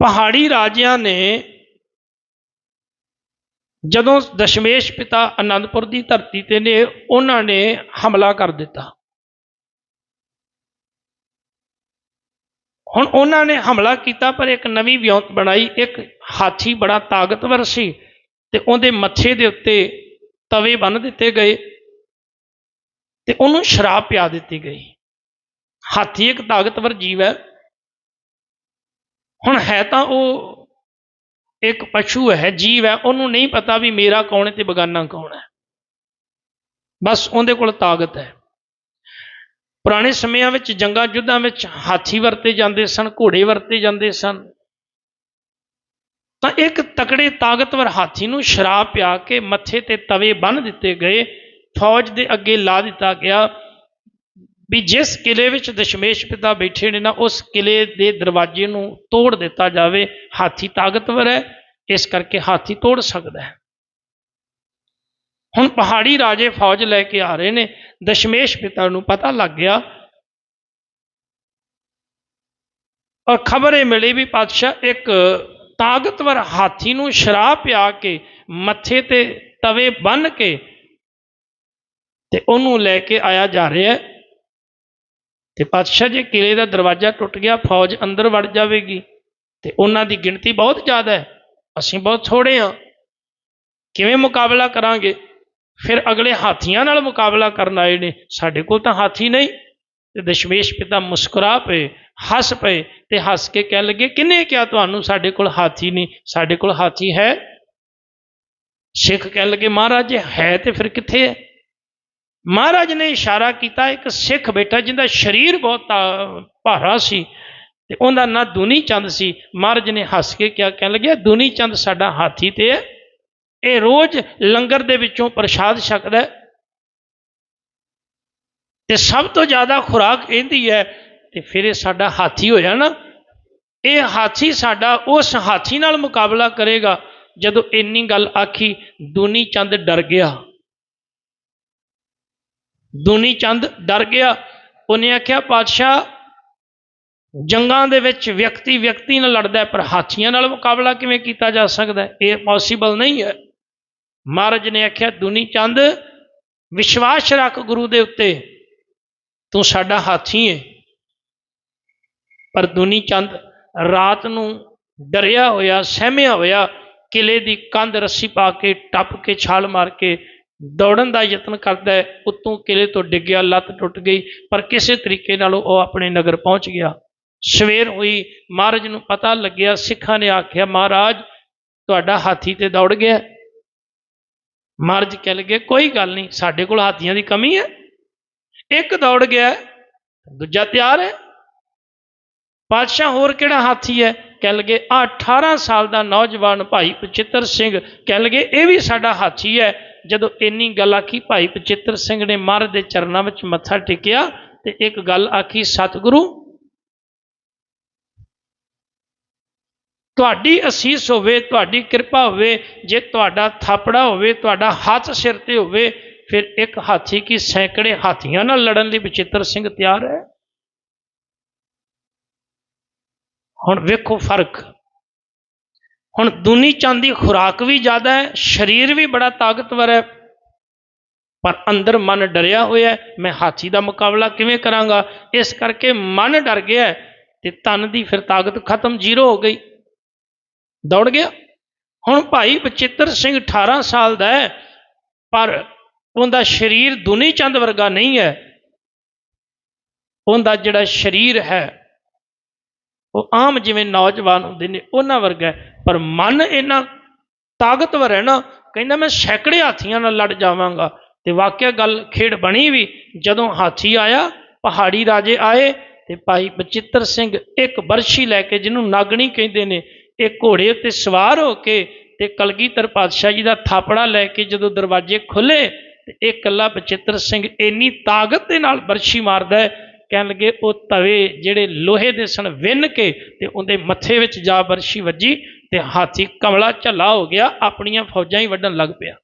ਪਹਾੜੀ ਰਾਜਿਆਂ ਨੇ ਜਦੋਂ ਦਸ਼ਮੇਸ਼ ਪਿਤਾ ਅਨੰਦਪੁਰ ਦੀ ਧਰਤੀ ਤੇ ਨੇ, ਉਹਨਾਂ ਨੇ ਹਮਲਾ ਕਰ ਦਿੱਤਾ। ਹੁਣ ਉਹਨਾਂ ਨੇ ਹਮਲਾ ਕੀਤਾ, ਪਰ ਇੱਕ ਨਵੀਂ ਵਿਉਂਤ ਬਣਾਈ। ਇੱਕ ਹਾਥੀ ਬੜਾ ਤਾਕਤਵਰ ਸੀ ਤੇ ਉਹਦੇ ਮੱਥੇ ਦੇ ਉੱਤੇ ਤਵੇ ਬੰਨ ਦਿੱਤੇ ਗਏ ਤੇ ਉਹਨੂੰ ਸ਼ਰਾਬ ਪਿਆ ਦਿੱਤੀ ਗਈ। ਹਾਥੀ ਇੱਕ ਤਾਕਤਵਰ ਜੀਵ ਹੈ। ਹੁਣ ਹੈ ਤਾਂ ਉਹ ਇੱਕ ਪਸ਼ੂ ਹੈ, ਜੀਵ ਹੈ, ਉਹਨੂੰ ਨਹੀਂ ਪਤਾ ਵੀ ਮੇਰਾ ਕੌਣ ਹੈ ਤੇ ਬਗਾਨਾ ਕੌਣ ਹੈ। ਬਸ ਉਹਦੇ ਕੋਲ ਤਾਕਤ ਹੈ। ਪੁਰਾਣੇ ਸਮਿਆਂ ਵਿੱਚ ਜੰਗਾਂ ਯੁੱਧਾਂ ਵਿੱਚ ਹਾਥੀ ਵਰਤੇ ਜਾਂਦੇ ਸਨ, ਘੋੜੇ ਵਰਤੇ ਜਾਂਦੇ ਸਨ। ਤਾਂ ਇੱਕ ਤਕੜੇ ਤਾਕਤਵਰ ਹਾਥੀ ਨੂੰ ਸ਼ਰਾਬ ਪਿਆ ਕੇ ਮੱਥੇ ਤੇ ਤਵੇ ਬੰਨ ਦਿੱਤੇ ਗਏ, ਫੌਜ ਦੇ ਅੱਗੇ ਲਾ ਦਿੱਤਾ ਗਿਆ। ਵੀ ਜਿਸ ਕਿਲੇ ਵਿੱਚ ਦਸ਼ਮੇਸ਼ ਪਿਤਾ ਬੈਠੇ ਨੇ ਨਾ, ਉਸ ਕਿਲੇ ਦੇ ਦਰਵਾਜ਼ੇ ਨੂੰ ਤੋੜ ਦਿੱਤਾ ਜਾਵੇ, ਹਾਥੀ ਤਾਕਤਵਰ ਹੈ, ਇਸ ਕਰਕੇ ਹਾਥੀ ਤੋੜ ਸਕਦਾ ਹੈ। ਹੁਣ ਪਹਾੜੀ ਰਾਜੇ ਫੌਜ ਲੈ ਕੇ ਆ ਰਹੇ ਨੇ, ਦਸ਼ਮੇਸ਼ ਪਿਤਾ ਨੂੰ ਪਤਾ ਲੱਗ ਗਿਆ ਔਰ ਖਬਰ ਇਹ ਮਿਲੀ ਵੀ ਪਾਤਸ਼ਾਹ ਇੱਕ ਤਾਕਤਵਰ ਹਾਥੀ ਨੂੰ ਸ਼ਰਾਬ ਪਿਆ ਕੇ ਮੱਥੇ ਤੇ ਤਵੇ ਬੰਨ ਕੇ ਤੇ ਉਹਨੂੰ ਲੈ ਕੇ ਆਇਆ ਜਾ ਰਿਹਾ ਹੈ। ਤੇ ਪਾਤਸ਼ਾਹ ਜੇ ਕਿਲੇ ਦਾ ਦਰਵਾਜ਼ਾ ਟੁੱਟ ਗਿਆ, ਫੌਜ ਅੰਦਰ ਵੜ ਜਾਵੇਗੀ। ਤੇ ਉਹਨਾਂ ਦੀ ਗਿਣਤੀ ਬਹੁਤ ਜ਼ਿਆਦਾ ਹੈ। ਅਸੀਂ ਬਹੁਤ ਥੋੜੇ ਹਾਂ। ਕਿਵੇਂ ਮੁਕਾਬਲਾ ਕਰਾਂਗੇ? ਫਿਰ ਅਗਲੇ ਹਾਥੀਆਂ ਨਾਲ ਮੁਕਾਬਲਾ ਕਰਨ ਆਏ ਨੇ। ਸਾਡੇ ਕੋਲ ਤਾਂ ਹਾਥੀ ਨਹੀਂ। ਤੇ ਦਸ਼ਮੇਸ਼ ਪਿਤਾ ਮੁਸਕਰਾ ਪਏ, ਹੱਸ ਪਏ ਤੇ ਹੱਸ ਕੇ ਕਹਿਣ ਲੱਗੇ, ਕਿੰਨੇ ਕਿਹਾ ਤੁਹਾਨੂੰ ਸਾਡੇ ਕੋਲ ਹਾਥੀ ਨਹੀਂ? ਸਾਡੇ ਕੋਲ ਹਾਥੀ ਹੈ? ਸਿੱਖ ਕਹਿਣ ਲੱਗੇ, ਮਹਾਰਾਜ, ਜੇ ਹੈ ਤੇ ਫਿਰ ਕਿੱਥੇ ਹੈ? ਮਹਾਰਾਜ ਨੇ ਇਸ਼ਾਰਾ ਕੀਤਾ, ਇੱਕ ਸਿੱਖ ਬੇਟਾ ਜਿਹਦਾ ਸਰੀਰ ਬਹੁਤ ਤਾ- ਭਾਰਾ ਸੀ ਤੇ ਉਹਦਾ ਨਾਂ ਦੁਨੀ ਚੰਦ ਸੀ। ਮਹਾਰਾਜ ਨੇ ਹੱਸ ਕੇ ਕਿਹਾ, ਕਹਿਣ ਲੱਗਿਆ, ਦੁਨੀ ਚੰਦ ਸਾਡਾ ਹਾਥੀ ਤੇ ਹੈ। ਇਹ ਰੋਜ਼ ਲੰਗਰ ਦੇ ਵਿੱਚੋਂ ਪ੍ਰਸ਼ਾਦ ਛਕਦਾ ਹੈ। ਤੇ ਸਭ ਤੋਂ ਜ਼ਿਆਦਾ ਖੁਰਾਕ ਇਹਦੀ ਹੈ ਤੇ ਫਿਰ ਇਹ ਸਾਡਾ ਹਾਥੀ ਹੋ ਜਾਣਾ। ਇਹ ਹਾਥੀ ਸਾਡਾ ਉਸ ਹਾਥੀ ਨਾਲ ਮੁਕਾਬਲਾ ਕਰੇਗਾ ਜਦੋਂ ਇੰਨੀ ਗੱਲ ਆਖੀ, ਦੁਨੀ ਚੰਦ ਡਰ ਗਿਆ। ਦੁਨੀ ਚੰਦ ਡਰ ਗਿਆ। ਉਹਨੇ ਆਖਿਆ, ਪਾਤਸ਼ਾਹ, ਜੰਗਾਂ ਦੇ ਵਿੱਚ ਵਿਅਕਤੀ ਵਿਅਕਤੀ ਨਾਲ ਲੜਦਾ ਪਰ ਹਾਥੀਆਂ ਨਾਲ ਮੁਕਾਬਲਾ ਕਿਵੇਂ ਕੀਤਾ ਜਾ ਸਕਦਾ ਇਹ ਪੋਸੀਬਲ ਨਹੀਂ ਹੈ। ਮਹਾਰਾਜ ਨੇ ਆਖਿਆ ਦੁਨੀ ਚੰਦ, ਵਿਸ਼ਵਾਸ ਰੱਖ ਗੁਰੂ ਦੇ ਉੱਤੇ। ਤੂੰ ਸਾਡਾ ਹਾਥੀ ਹੈ ਪਰ ਦੁਨੀ ਚੰਦ ਰਾਤ ਨੂੰ ਡਰਿਆ ਹੋਇਆ, ਸਹਿਮਿਆ ਹੋਇਆ, ਕਿਲੇ ਦੀ ਕੰਧ ਰੱਸੀ ਪਾ ਕੇ, ਟੱਪ ਕੇ, ਛਾਲ ਮਾਰ ਕੇ ਦੌੜਨ ਦਾ ਯਤਨ ਕਰਦਾ ਹੈ, ਉੱਤੋਂ ਕਿਲੇ ਤੋਂ ਡਿੱਗਿਆ ਲੱਤ ਟੁੱਟ ਗਈ, ਪਰ ਕਿਸੇ ਤਰੀਕੇ ਨਾਲ ਉਹ ਆਪਣੇ ਨਗਰ ਪਹੁੰਚ ਗਿਆ। ਸਵੇਰ ਹੋਈ, ਮਹਾਰਾਜ ਨੂੰ ਪਤਾ ਲੱਗਿਆ, ਸਿੱਖਾਂ ਨੇ ਆਖਿਆ, ਮਹਾਰਾਜ, ਤੁਹਾਡਾ ਹਾਥੀ ਤੇ ਦੌੜ ਗਿਆ ਮਹਾਰਾਜ ਕਹਿ ਲਗੇ, ਕੋਈ ਗੱਲ ਨਹੀਂ, ਸਾਡੇ ਕੋਲ ਹਾਥੀਆਂ ਦੀ ਕਮੀ ਹੈ। ਇੱਕ ਦੌੜ ਗਿਆ ਦੂਜਾ ਤਿਆਰ ਹੈ। ਪਾਤਸ਼ਾਹ ਹੋਰ ਕਿਹੜਾ ਹਾਥੀ ਹੈ? ਕਹਿ ਲਗੇ ਆ 18 ਸਾਲ ਦਾ ਨੌਜਵਾਨ ਭਾਈ ਪਚਿੱਤਰ ਸਿੰਘ। ਕਹਿ ਲਗੇ, ਇਹ ਵੀ ਸਾਡਾ ਹਾਥੀ ਹੈ। ਜਦੋਂ ਇੰਨੀ ਗੱਲ ਆਖੀ, ਭਾਈ ਪਚਿੱਤਰ ਸਿੰਘ ਨੇ ਮਹਾਰਾਜ ਦੇ ਚਰਨਾਂ ਵਿੱਚ ਮੱਥਾ ਟੇਕਿਆ ਤੇ ਇੱਕ ਗੱਲ ਆਖੀ, ਸਤਿਗੁਰੂ, ਤੁਹਾਡੀ ਅਸੀਸ ਹੋਵੇ, ਤੁਹਾਡੀ ਕਿਰਪਾ ਹੋਵੇ, ਜੇ ਤੁਹਾਡਾ ਥਾਪੜਾ ਹੋਵੇ, ਤੁਹਾਡਾ ਹੱਥ ਸਿਰ ਤੇ ਹੋਵੇ, ਫਿਰ ਇੱਕ ਹਾਥੀ ਕੀ ਸੈਂਕੜੇ ਹਾਥੀਆਂ ਨਾਲ ਲੜਨ ਲਈ ਬਚਿੱਤਰ ਸਿੰਘ ਤਿਆਰ ਹੈ? ਹੁਣ ਵੇਖੋ ਫ਼ਰਕ। ਹੁਣ ਦੁਨੀ ਚੰਦ ਦੀ ਖੁਰਾਕ ਵੀ ਜ਼ਿਆਦਾ ਹੈ, ਸਰੀਰ ਵੀ ਬੜਾ ਤਾਕਤਵਰ ਹੈ। ਪਰ ਅੰਦਰ ਮਨ ਡਰਿਆ ਹੋਇਆ ਮੈਂ ਹਾਥੀ ਦਾ ਮੁਕਾਬਲਾ ਕਿਵੇਂ ਕਰਾਂਗਾ? ਇਸ ਕਰਕੇ ਮਨ ਡਰ ਗਿਆ ਹੈ ਤੇ ਤਨ ਦੀ ਫਿਰ ਤਾਕਤ ਖਤਮ ਜ਼ੀਰੋ ਹੋ ਗਈ। ਦੌੜ ਗਿਆ। ਹੁਣ ਭਾਈ ਬਚਿੱਤਰ ਸਿੰਘ 18 ਸਾਲ ਦਾ ਹੈ, ਪਰ ਉਹਦਾ ਸਰੀਰ ਦੁਨੀ ਚੰਦ ਵਰਗਾ ਨਹੀਂ ਹੈ। ਉਹਦਾ ਜਿਹੜਾ ਸਰੀਰ ਹੈ, ਉਹ ਆਮ ਜਿਵੇਂ ਨੌਜਵਾਨ ਹੁੰਦੇ ਨੇ, ਉਹਨਾਂ ਵਰਗਾ ਪਰ ਮਨ ਇੰਨਾ ਤਾਕਤਵਰ ਹੈ ਨਾ, ਕਹਿੰਦਾ ਮੈਂ ਸੈਂਕੜੇ ਹਾਥੀਆਂ ਨਾਲ ਲੜ ਜਾਵਾਂਗਾ। ਤੇ ਵਾਕਿਆ ਗੱਲ ਖੇਡ ਬਣੀ ਵੀ ਜਦੋਂ ਹਾਥੀ ਆਇਆ, ਪਹਾੜੀ ਰਾਜੇ ਆਏ ਤੇ ਭਾਈ ਬਚਿੱਤਰ ਸਿੰਘ ਇੱਕ ਬਰਸ਼ੀ ਲੈ ਕੇ ਜਿਹਨੂੰ ਨਾਗਣੀ ਕਹਿੰਦੇ ਨੇ, ਇਹ ਘੋੜੇ ਉੱਤੇ ਸਵਾਰ ਹੋ ਕੇ ਤੇ ਕਲਗੀਧਰ ਪਾਤਸ਼ਾਹ ਜੀ ਦਾ ਥਾਪੜਾ ਲੈ ਕੇ ਜਦੋਂ ਦਰਵਾਜ਼ੇ ਖੁੱਲੇ ਤੇ ਇਹ ਕੱਲਾ ਬਚਿੱਤਰ ਸਿੰਘ ਇੰਨੀ ਤਾਕਤ ਦੇ ਨਾਲ ਬਰਸ਼ੀ ਮਾਰਦਾ ਹੈ, ਕਹਿਣ ਲੱਗੇ, ਉਹ ਤਵੇ ਜਿਹੜੇ ਲੋਹੇ ਦੇ ਸਨ ਵਿੰਨ ਕੇ ਤੇ ਉਹਦੇ ਮੱਥੇ ਵਿੱਚ ਜਾ ਬਰਸ਼ੀ ਵੱਜੀ। ਤੇ ਹਾਥੀ ਕਮਲਾ ਝੱਲਾ ਹੋ ਗਿਆ ਆਪਣੀਆਂ ਫੌਜਾਂ ਹੀ ਵੱਢਣ ਲੱਗ ਪਿਆ।